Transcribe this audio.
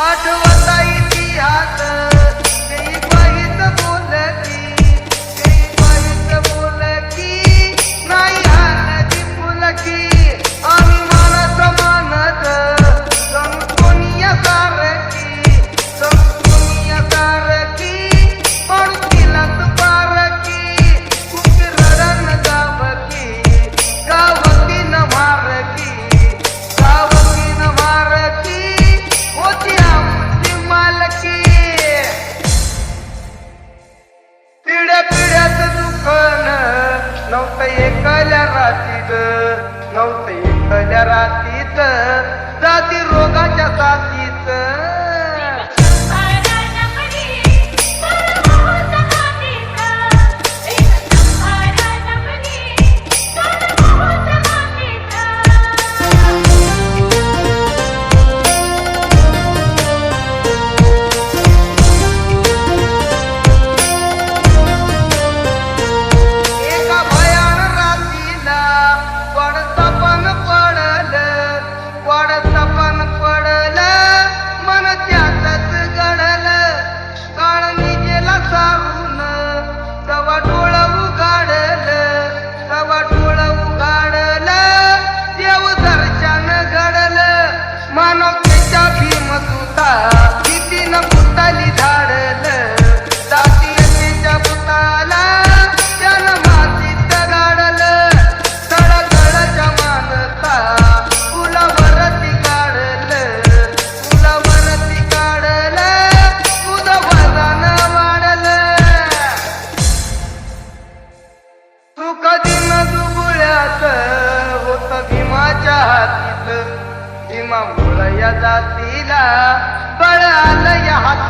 आठवता इतिहास राशीत नव्हते कल्या राशीत जाती रोग तुझ्या हातीत हिमावळ या जातीला बळाल या हात.